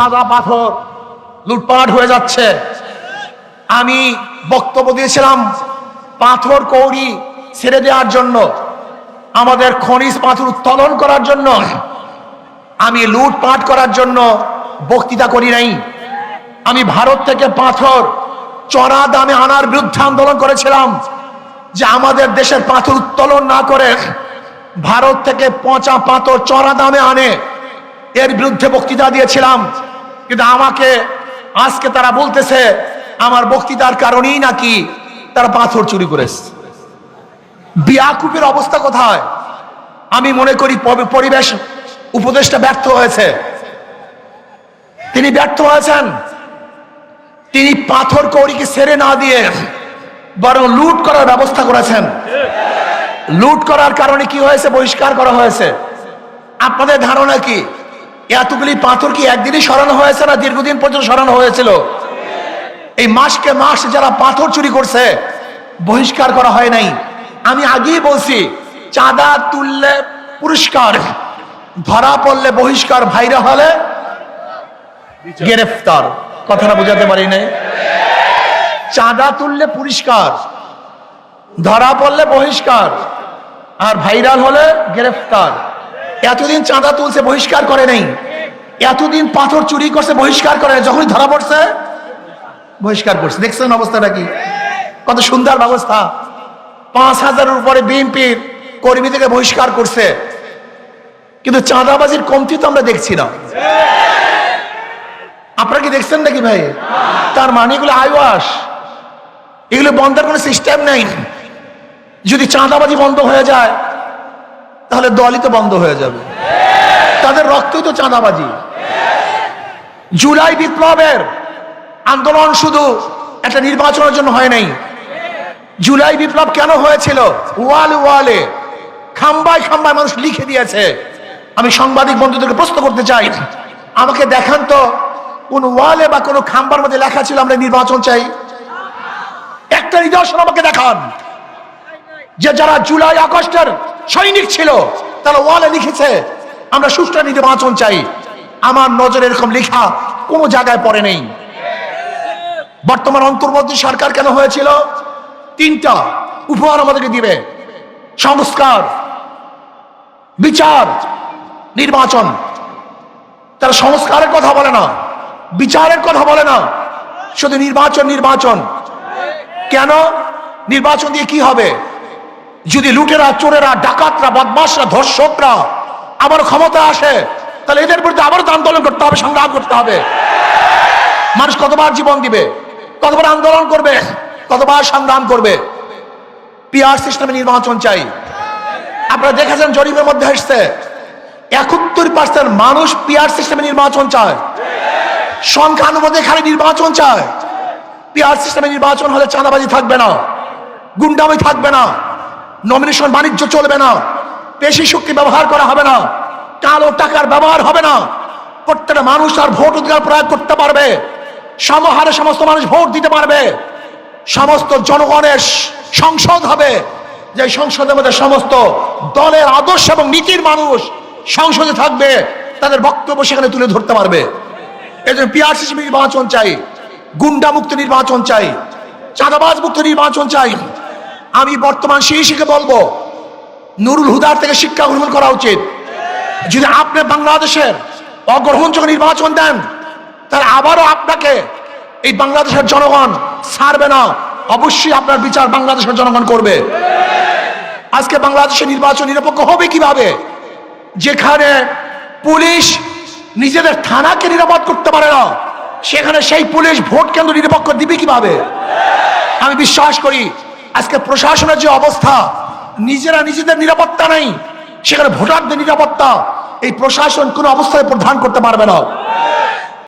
সাদা পাথর লুটপাট হয়ে যাচ্ছে। আমি বক্তব্য দিয়েছিলাম পাথর কৌড়ি ছেড়ে দেওয়ার জন্য, আমাদের খনিজ পাথর উত্তোলন করার জন্য, আমি লুটপাট করার জন্য বক্তৃতা করি নাই। আমি ভারত থেকে পাথর চড়া দামে আনার বিরুদ্ধে আন্দোলন করেছিলাম, যে আমাদের দেশের পাথর উত্তোলন না করে ভারত থেকে পচা পাথর চড়া দামে আনে, এর বিরুদ্ধে বক্তৃতা দিয়েছিলাম। কিন্তু আমাকে আজকে তারা বলতেছে, আমার বক্তৃতার কারণেই নাকি তারা পাথর চুরি করেছে। বিয়াকুপের অবস্থা কোথায়? আমি মনে করি পরি- পরিবেশ উপদেশটা ব্যর্থ হয়েছে। তিনি ব্যর্থ হয়েছেন। তিনি পাথর কৌড়িকে সেরে না দিয়ে বরং লুট করার ব্যবস্থা করেছেন। লুট করার কারণে কি হয়েছে, বহিষ্কার করা হয়েছে? আপনাদের ধারণা কি? এতগুলি পাথর কি একদিনই সরানো হয়েছে না দীর্ঘদিন পর্যন্ত সরানো হয়েছিল? এই মাসকে মাস যারা পাথর চুরি করছে, বহিষ্কার করা হয় নাই। আমি আগেই বলছি, চাঁদা তুললে পুরস্কার, ধরা পড়লে বহিষ্কার, ভাইরা হলে গ্রেফতার। কথাটা বোঝাতে পারি নাই? চাঁদা তুললে পুরস্কার, ধরা পড়লে বহিষ্কার, আর ভাইরাল হলে গ্রেফতার। এতদিন চাঁদা তুলছে, বহিষ্কার করে নাই। এতদিন পাথর চুরি করছে, বহিষ্কার করে যখনই ধরা পড়ছে, বহিষ্কার করছে। দেখছেন অবস্থাটা কি? কত সুন্দর ব্যবস্থা। পাঁচ হাজারের উপরে বিএনপির কর্মী থেকে বহিষ্কার করছে। কিন্তু চাঁদাবাজির কমতি তো আমরা দেখছি না। আপনারা কি দেখছেন নাকি ভাই? তার মানে এগুলো আইওয়াস। এগুলো বন্ধের কোনো সিস্টেম নেই। যদি চাঁদাবাজি বন্ধ হয়ে যায়, তাহলে দলই তো বন্ধ হয়ে যাবে। তাদের রক্তই তো চাঁদাবাজি। জুলাই বিপ্লবের আন্দোলন শুধু একটা নির্বাচনের জন্য হয় নাই। জুলাই বিপ্লব কেন হয়েছিল? ওয়াল ওয়ালে, খাম্বায় খাম্বায় মানুষ লিখে দিয়েছে। আমি সাংবাদিক বন্ধুদেরকে প্রশ্ন করতে চাই, আমাকে দেখান তো কোন ওয়ালে বা কোনো খাম্বার মধ্যে লেখা ছিল, আমরা নির্বাচন চাই। একটা নিদর্শন আমাকে দেখান, যে যারা জুলাই আগস্টের সৈনিক ছিল, তারা ওয়ালে লিখেছে, আমরা সুষ্ঠু নির্বাচন চাই। আমার নজরে এরকম লেখা কোনো জায়গায় পড়ে নেই। বর্তমান অন্তর্বর্তী সরকার কেন হয়েছিল? তিনটা উপহার আমাদেরকে দিবে। সংস্কার, বিচার, নির্বাচন। তারা সংস্কারের কথা বলে না, বিচারের কথা বলে না। শুধু নির্বাচন নির্বাচন। কেন? নির্বাচন দিয়ে কি হবে? যদি লুটেরা, চোরেরা, ডাকাতরা বদমাসরা ধর্ষকরা আবার ক্ষমতা আসে তাহলে এদের বিরুদ্ধে আবার তো আন্দোলন করতে হবে, সংগ্রাম করতে হবে। মানুষ কতবার জীবন দিবে, কতবার আন্দোলন করবে, কতবার সংগ্রাম করবে? পিআর সিস্টেমে নির্বাচন চাই। আপনারা দেখেছেন জরিপের মধ্যে এসছে, একাত্তর পার্সেন্ট মানুষ পিআর সিস্টেমে নির্বাচন চায়। সংখ্যানুপাতে খালি নির্বাচন চায়। পিআর সিস্টেমে নির্বাচন হলে চাঁদাবাজি থাকবে না, গুন্ডামি থাকবে না নমিনেশন বাণিজ্য চলবে না, পেশি শক্তি ব্যবহার করা হবে না। কালো টাকার ব্যবহার হবে না। প্রত্যেকটা মানুষ আর ভোট অধিকার প্রয়োগ করতে পারবে। সমহারে সমস্ত মানুষ ভোট দিতে পারবে। সমস্ত জনগণের সংসদ হবে। যে সংসদের মধ্যে সমস্ত দলের আদর্শ এবং নীতির মানুষ সংসদে থাকবে, তাদের বক্তব্য সেখানে তুলে ধরতে পারবে। এই জন্য পিআরসিসি নির্বাচন চাই, গুন্ডা মুক্ত নির্বাচন চাই, চাঁদাবাজ মুক্ত নির্বাচন চাই। আমি বর্তমান শিশুকে বলব, নুরুল হুদার থেকে শিক্ষা গ্রহণ করা উচিত। যদি আপনি বাংলাদেশের অগ্রহণযোগ্য নির্বাচন দেন, তাহলে আবারও আপনাকে এই বাংলাদেশের জনগণ ছাড়বে না। অবশ্যই আপনার বিচার বাংলাদেশের জনগণ করবে। আজকে বাংলাদেশের নির্বাচন নিরপেক্ষ হবে কীভাবে? যেখানে পুলিশ নিজেদের থানাকে নিরাপদ করতে পারে না, সেখানে সেই পুলিশ ভোট কেন্দ্র নিরপেক্ষ দিবে কীভাবে? আমি বিশ্বাস করি, আজকে প্রশাসনের যে অবস্থা, নিজেরা নিজেদের নিরাপত্তা নেই। সেখানে ভোটারদের নিরাপত্তা এই প্রশাসন কোনো অবস্থায় প্রধান করতে পারবে না।